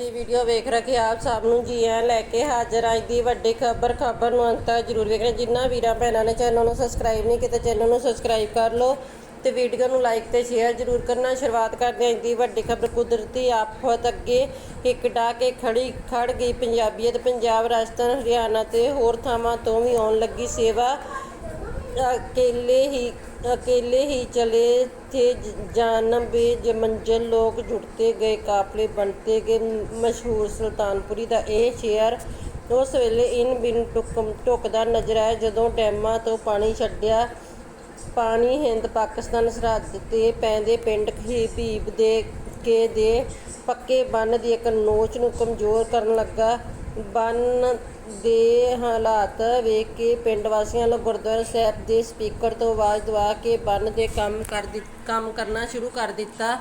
ਦੀ video ਵੇਖ ਰਹੇ ਆਪ ਸਭ ਨੂੰ ਜੀ ਆਇਆਂ ਲੈ ਕੇ ਹਾਜ਼ਰ ਅੱਜ ਦੀ ਵੱਡੀ ਖਬਰ ਖਬਰ ਨੂੰ ਅੰਤ ਤੱਕ ਜ਼ਰੂਰ ਵੇਖਣਾ। ਜਿੰਨਾ ਵੀਰਾਂ ਭੈਣਾਂ ਨੇ ਚੈਨਲ ਨੂੰ ਸਬਸਕ੍ਰਾਈਬ ਨਹੀਂ ਕੀਤਾ, ਚੈਨਲ ਨੂੰ ਸਬਸਕ੍ਰਾਈਬ ਕਰ ਲਓ ਤੇ ਵੀਡੀਓ ਨੂੰ ਲਾਈਕ ਤੇ ਸ਼ੇਅਰ ਜ਼ਰੂਰ ਕਰਨਾ। ਸ਼ੁਰੂਆਤ ਕਰਦੇ ਹਾਂ ਅੱਜ ਦੀ ਵੱਡੀ ਖਬਰ। ਕੁਦਰਤੀ ਆਫਤ ਅੱਗੇ ਇੱਕ ਡਾ ਕੇ ਖੜੀ ਖੜ ਗਈ ਪੰਜਾਬੀਅਤ। ਪੰਜਾਬ, ਰਾਜਸਥਾਨ, ਹਰਿਆਣਾ ਤੇ ਹੋਰ ਥਾਵਾਂ ਤੋਂ ਵੀ ਆਉਣ ਲੱਗੀ ਸੇਵਾ। ਅਕੇਲੇ ਹੀ अकेले ही चले थे जानबे मंजिल ਲੋਕ ਜੁੜਤੇ ਗਏ ਕਾਫਲੇ ਬਣਤੇ ਗਏ ਮਸ਼ਹੂਰ ਸੁਲਤਾਨਪੁਰੀ ਦਾ ਇਹ ਸ਼ਹਿਰ ਉਸ ਵੇਲੇ ਇਨ ਬਿਨ ਟੁਕਮ ਟੁਕਦਾ ਨਜ਼ਰ ਆਇਆ ਜਦੋਂ ਡੈਮਾਂ ਤੋਂ ਪਾਣੀ ਛੱਡਿਆ ਪਾਣੀ ਹਿੰਦ ਪਾਕਿਸਤਾਨ ਸਰਹੱਦ ਤੇ ਪੈਂਦੇ ਪਿੰਡ ਖਹੀਬੀਬ ਦੇ ਕੇ ਦੇ ਪੱਕੇ ਬੰਨ ਦੀ ਇੱਕ ਨੋਚ ਨੂੰ ਕਮਜ਼ੋਰ ਕਰਨ ਲੱਗਾ। ਬੰਨ ਦੇ ਹਾਲਾਤ ਵੇਖ ਕੇ ਪਿੰਡ ਵਾਸੀਆਂ ਨੇ ਗੁਰਦੁਆਰਾ ਸਾਹਿਬ ਦੇ ਸਪੀਕਰ ਤੋਂ ਆਵਾਜ਼ ਦਵਾ ਕੇ ਬੰਨ ਦੇ ਕੰਮ ਕਰ ਦਿੱ, ਕੰਮ ਕਰਨਾ ਸ਼ੁਰੂ ਕਰ ਦਿੱਤਾ।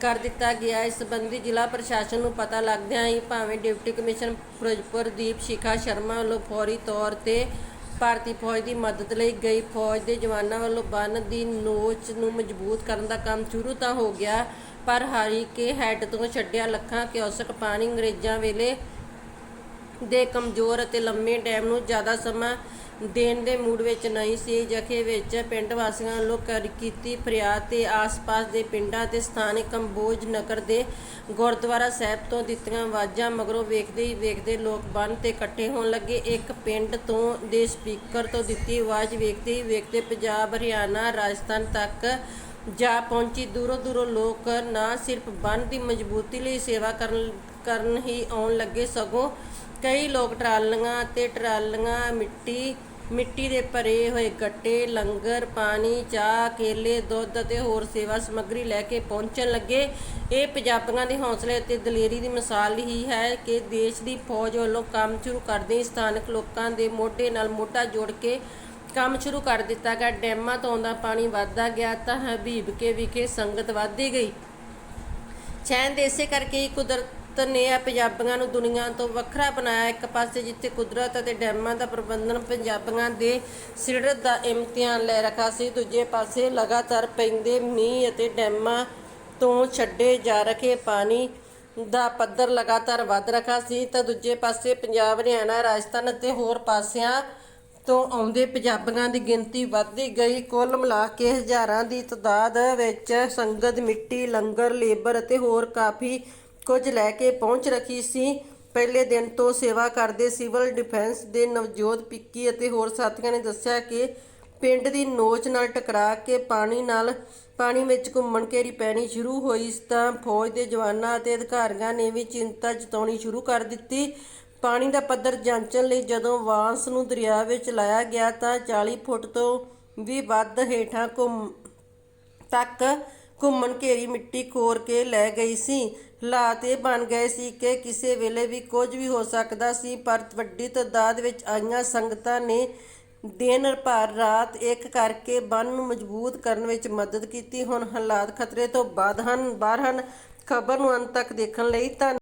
ਕਰ ਦਿੱਤਾ ਗਿਆ। ਇਸ ਸੰਬੰਧੀ ਜ਼ਿਲ੍ਹਾ ਪ੍ਰਸ਼ਾਸਨ ਨੂੰ ਪਤਾ ਲੱਗਦਿਆਂ ਹੀ ਭਾਵੇਂ ਡਿਪਟੀ ਕਮਿਸ਼ਨਰ ਫਿਰੋਜ਼ਪੁਰ ਦੀਪ ਸ਼ਿਖਾ ਸ਼ਰਮਾ ਵੱਲੋਂ ਫੌਰੀ ਤੌਰ ਤੇ ਭਾਰਤੀ ਫੌਜ ਦੀ ਮਦਦ ਲਈ ਗਈ। ਫੌਜ ਦੇ ਜਵਾਨਾਂ ਵੱਲੋਂ ਬੰਨ ਦੀ ਨੋਚ ਨੂੰ ਮਜ਼ਬੂਤ ਕਰਨ ਦਾ ਕੰਮ ਸ਼ੁਰੂ ਤਾਂ ਹੋ ਗਿਆ। ਪਰ ਹਾਰੀਕੇ ਹੈੱਡ ਤੋਂ ਛੱਡਿਆ ਲੱਖਾਂ ਕਿਉਸਕ ਪਾਣੀ ਅੰਗਰੇਜ਼ਾਂ ਵੇਲੇ ਦੇ ਕਮਜ਼ੋਰ ਅਤੇ ਲੰਮੇ ਡੈਮ ਨੂੰ ਜ਼ਿਆਦਾ ਸਮਾਂ ਦੇਣ ਦੇ ਮੂਡ ਵਿੱਚ ਨਹੀਂ ਸੀ। ਜਥੇ ਵਿੱਚ ਪਿੰਡ ਵਾਸੀਆਂ ਵੱਲੋਂ ਕੀਤੀ ਫਰਿਆਦ ਤੇ ਆਸ-ਪਾਸ ਦੇ ਪਿੰਡਾਂ ਤੇ ਸਥਾਨਕ ਕੰਬੋਜ ਨਗਰ ਦੇ ਗੁਰਦੁਆਰਾ ਸਾਹਿਬ ਤੋਂ ਦਿੱਤੀਆਂ ਆਵਾਜ਼ਾਂ ਮਗਰੋਂ ਵੇਖਦੇ ਹੀ ਵੇਖਦੇ ਲੋਕ ਬੰਨ ਤੇ ਇਕੱਠੇ ਹੋਣ ਲੱਗੇ। ਇੱਕ ਪਿੰਡ ਤੋਂ ਦੇ ਸਪੀਕਰ ਤੋਂ ਦਿੱਤੀ ਆਵਾਜ਼ ਵੇਖਦੇ ਹੀ ਵੇਖਦੇ ਪੰਜਾਬ, ਹਰਿਆਣਾ, ਰਾਜਸਥਾਨ ਤੱਕ ਜਾ ਪਹੁੰਚੀ ਦੂਰੋਂ ਦੂਰੋਂ ਲੋਕ ਨਾ ਸਿਰਫ ਬੰਨ ਦੀ ਮਜ਼ਬੂਤੀ ਲਈ ਸੇਵਾ ਕਰਨ ਕਰਨ ਹੀ ਆਉਣ ਲੱਗੇ, ਸਗੋਂ ਕਈ ਲੋਕ ਟਰਾਲੀਆਂ ਅਤੇ ਟਰਾਲੀਆਂ, ਮਿੱਟੀ ਮਿੱਟੀ ਦੇ ਭਰੇ ਹੋਏ ਗੱਟੇ, ਲੰਗਰ, ਪਾਣੀ, ਚਾਹ, ਕੇਲੇ, ਦੁੱਧ ਅਤੇ ਹੋਰ ਸੇਵਾ ਸਮੱਗਰੀ ਲੈ ਕੇ ਪਹੁੰਚਣ ਲੱਗੇ। ਇਹ ਪੰਜਾਬੀਆਂ ਦੇ ਹੌਸਲੇ ਅਤੇ ਦਲੇਰੀ ਦੀ ਮਿਸਾਲ ਹੀ ਹੈ ਕਿ ਦੇਸ਼ ਦੀ ਫੌਜ ਵੱਲੋਂ ਕੰਮ ਸ਼ੁਰੂ ਕਰਦੇ ਸਥਾਨਕ ਲੋਕਾਂ ਦੇ ਮੋਢੇ ਨਾਲ ਮੋਢਾ ਜੋੜ ਕੇ ਕੰਮ ਸ਼ੁਰੂ ਕਰ ਦਿੱਤਾ ਗਿਆ। ਡੈਮਾਂ ਤੋਂ ਆਉਂਦਾ ਪਾਣੀ ਵੱਧਦਾ ਗਿਆ ਤਾਂ ਹਬੀਬ ਕੇ ਵਿਖੇ ਸੰਗਤ ਵੱਧਦੀ ਗਈ। ਚੈਨ ਦੇ ਇਸੇ ਕਰਕੇ ਹੀ ਕੁਦਰਤ ਨੇ ਆ ਪੰਜਾਬੀਆਂ ਨੂੰ ਦੁਨੀਆ ਤੋਂ ਵੱਖਰਾ ਬਣਾਇਆ। ਇੱਕ ਪਾਸੇ ਜਿੱਥੇ ਕੁਦਰਤ ਅਤੇ ਡੈਮਾਂ ਦਾ ਪ੍ਰਬੰਧਨ ਪੰਜਾਬੀਆਂ ਦੇ ਸਿਰ ਦਾ ਇਮਤਿਹਾਨ ਲੈ ਰੱਖਾ ਸੀ, ਦੂਜੇ ਪਾਸੇ ਲਗਾਤਾਰ ਪੈਂਦੇ ਮੀਂਹ ਅਤੇ ਡੈਮਾਂ ਤੋਂ ਛੱਡੇ ਜਾ ਰਹੇ ਪਾਣੀ ਦਾ ਪੱਧਰ ਲਗਾਤਾਰ ਵੱਧ ਰੱਖਾ ਸੀ। ਤਾਂ ਦੂਜੇ ਪਾਸੇ ਪੰਜਾਬ, ਹਰਿਆਣਾ, ਰਾਜਸਥਾਨ ਅਤੇ ਹੋਰ ਪਾਸਿਆਂ ਤੋਂ ਆਉਂਦੇ ਪੰਜਾਬੀਆਂ ਦੀ ਗਿਣਤੀ ਵੱਧਦੀ ਗਈ। ਕੁੱਲ ਮਿਲਾ ਕੇ ਹਜ਼ਾਰਾਂ ਦੀ ਤਦਾਦ ਵਿੱਚ ਸੰਗਤ, ਮਿੱਟੀ, ਲੰਗਰ, ਲੇਬਰ ਅਤੇ ਹੋਰ ਕਾਫੀ ਕੁਝ ਲੈ ਕੇ ਪਹੁੰਚ ਰੱਖੀ ਸੀ। ਪਹਿਲੇ ਦਿਨ ਤੋਂ ਸੇਵਾ ਕਰਦੇ ਸਿਵਲ ਡਿਫੈਂਸ ਦੇ ਨਵਜੋਤ ਪਿੱਕੀ ਅਤੇ ਹੋਰ ਸਾਥੀਆਂ ਨੇ ਦੱਸਿਆ ਕਿ ਪਿੰਡ ਦੀ ਨੋਚ ਨਾਲ ਟਕਰਾ ਕੇ ਪਾਣੀ ਨਾਲ ਪਾਣੀ ਵਿੱਚ ਘੁੰਮਣ ਘੇਰੀ ਪੈਣੀ ਸ਼ੁਰੂ ਹੋਈ। ਤਾਂ ਫੌਜ ਦੇ ਜਵਾਨਾਂ ਅਤੇ ਅਧਿਕਾਰੀਆਂ ਨੇ ਵੀ ਚਿੰਤਾ ਜਤਾਉਣੀ ਸ਼ੁਰੂ ਕਰ ਦਿੱਤੀ। ਪਾਣੀ ਦਾ ਪੱਧਰ ਜਾਂਚਣ ਲਈ ਜਦੋਂ ਵਾਂਸ ਨੂੰ ਦਰਿਆ ਵਿੱਚ ਲਾਇਆ ਗਿਆ ਤਾਂ 40 ਫੁੱਟ ਤੋਂ ਵੀ ਵੱਧ ਹੇਠਾਂ ਘੁੰਮ, ਤੱਕ ਘੁੰਮਣ ਘੇਰੀ ਮਿੱਟੀ ਖੋਰ ਕੇ ਲੈ ਗਈ ਸੀ। ਹਾਲਾਤ ਇਹ ਬਣ ਗਏ ਸੀ ਕਿ ਕਿਸੇ ਵੇਲੇ ਵੀ ਕੁਝ ਵੀ ਹੋ ਸਕਦਾ ਸੀ, ਪਰ ਵੱਡੀ ਤਾਦਾਦ ਵਿੱਚ ਆਈਆਂ ਸੰਗਤਾਂ ਨੇ ਦਿਨ ਭਰ ਰਾਤ ਇੱਕ ਕਰਕੇ ਬੰਨ ਨੂੰ ਮਜ਼ਬੂਤ ਕਰਨ ਵਿੱਚ ਮਦਦ ਕੀਤੀ। ਹੁਣ ਹਾਲਾਤ ਖਤਰੇ ਤੋਂ ਬਾਅਦ ਹਨ, ਬਾਹਰ ਹਨ। ਖਬਰ ਨੂੰ ਅੰਤ ਤੱਕ ਦੇਖਣ ਲਈ ਧੰਨ